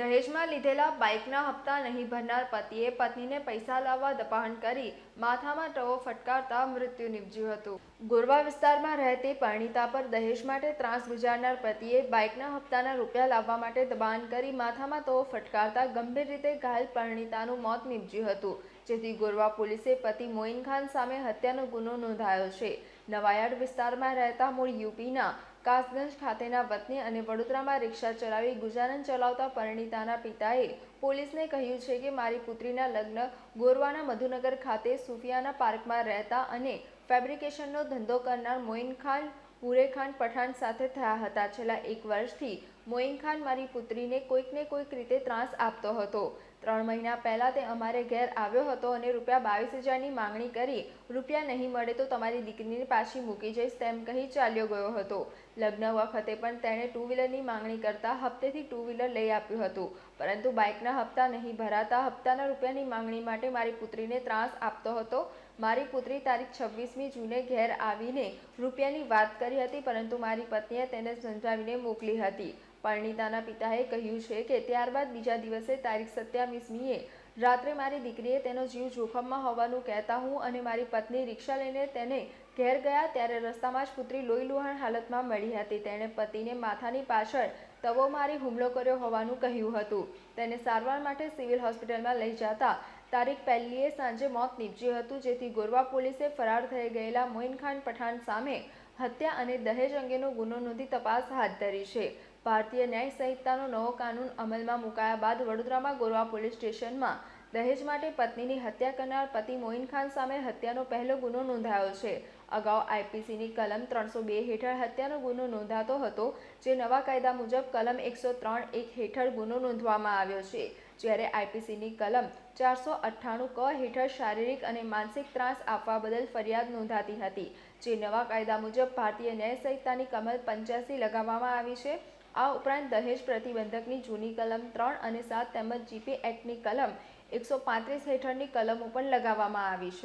દહેજમાં લીધેલા બાઇકના હપ્તા નહીં ભરનાર પતિએ પત્નીને પૈસા લાવવા દબાણ કરી માથામાં ટવો ફટકારતા મૃત્યુ નીપજ્યું હતું. ગોરવા વિસ્તારમાં રહેતી પરણિતા પર દહેજ માટે ત્રાસ ગુજારનાર પતિએ બાઇકના હપ્તાના રૂપિયા લાવવા માટે દબાણ કરી માથામાં ટવો ફટકારતા ગંભીર રીતે ઘાયલ પરણિતાનું મોત નીપજ્યું હતું. જેથી ગોરવા પોલીસે પતિ મોઇન ખાન સામે હત્યાનો ગુનો નોંધાયો છે. નવાયાર્ડ વિસ્તારમાં રહેતા મૂળ યુપીના કાસગંજ ખાતેના વતની અને વડોદરામાં રિક્ષા ચલાવી ગુજારન ચલાવતા પરિણીતાના પિતાએ પોલીસને કહ્યું છે કે મારી પુત્રીના લગ્ન ગોરવાના મધુનગર ખાતે સુફિયાના પાર્કમાં રહેતા અને ફેબ્રિકેશનનો ધંધો કરનાર મોઇન ખાન પુરેખાન પઠાણ સાથે થયા હતા. છેલ્લા એક વર્ષથી મોઇન ખાન મારી પુત્રીને કોઈકને કોઈક રીતે ત્રાસ આપતો હતો. ત્રણ મહિના પહેલાં તે અમારે ઘેર આવ્યો હતો અને રૂપિયા બાવીસ હજારની માંગણી કરી, રૂપિયા નહીં મળે તો તમારી દીકરીને પાછી મૂકી જઈશ, તેમ કહી ચાલ્યો ગયો હતો. લગ્ન વખતે પણ તેણે ટુ વ્હીલરની માંગણી કરતા હપ્તેથી ટુ વ્હીલર લઈ આપ્યું હતું, પરંતુ બાઇકના હપ્તા નહીં ભરાતા હપ્તાના રૂપિયાની માંગણી માટે મારી પુત્રીને ત્રાસ આપતો હતો. મારી પુત્રી તારીખ છવ્વીસમી જૂને ઘેર આવીને રૂપિયાની વાત કરી હતી, પરંતુ મારી પત્નીએ તેને સમજાવીને મોકલી હતી. પરણિતાના પિતાએ કહ્યું છે કે ત્યારબાદ બીજા દિવસે તારીખ સત્યાવીસમીએ રાત્રે મારી દીકરીએ તેનો જીવ જોખમમાં હોવાનું કહેતા હું અને મારી પત્ની રિક્ષા લઈને તેને ઘેર ગયા ત્યારે રસ્તામાં જ પુત્રી લોહી લુહાણ હાલતમાં મળી હતી. તેણે પતિને માથાની પાછળ તવો મારી હુમલો કર્યો હોવાનું કહ્યું હતું. તેને સારવાર માટે સિવિલ હોસ્પિટલમાં લઈ જતા તારીખ પહેલીએ સાંજે મોત નીપજ્યું હતું, જેથી ગોરવા પોલીસે ફરાર થઈ ગયેલા મોઇન ખાન પઠાણ સામે હત્યા અને દહેજ અંગેનો ગુનો નોંધી તપાસ હાથ ધરી છે. ભારતીય ન્યાય સંહિતાનો નવો કાનૂન અમલમાં મુકાયા બાદ વડોદરામાં ગોરવા પોલીસ સ્ટેશનમાં દહેજ માટે પત્નીની હત્યા કરનાર પતિ મોઇન ખાન સામે હત્યાનો પહેલો ગુનો નોંધાયો છે. અગાઉ આઈપીસીની કલમ ત્રણસો બે હેઠળ હત્યાનો ગુનો નોંધાતો હતો, જે નવા કાયદા મુજબ કલમ એકસો ત્રણ એક હેઠળ ગુનો નોંધવામાં આવ્યો છે. જ્યારે આઈપીસીની કલમ ચારસો અઠ્ઠાણું ક હેઠળ શારીરિક અને માનસિક ત્રાસ આપવા બદલ ફરિયાદ નોંધાતી હતી. જે નવા કાયદા મુજબ ભારતીય ન્યાય સંહિતાની કમલ પંચ્યાસી લગાવવામાં આવી છે. આ ઉપરાંત દહેજ પ્રતિબંધકની જૂની કલમ ત્રણ અને સાત તેમજ જીપી એક્ટની કલમ એકસો પાંત્રીસ હેઠળની કલમો પણ લગાવવામાં આવી છે.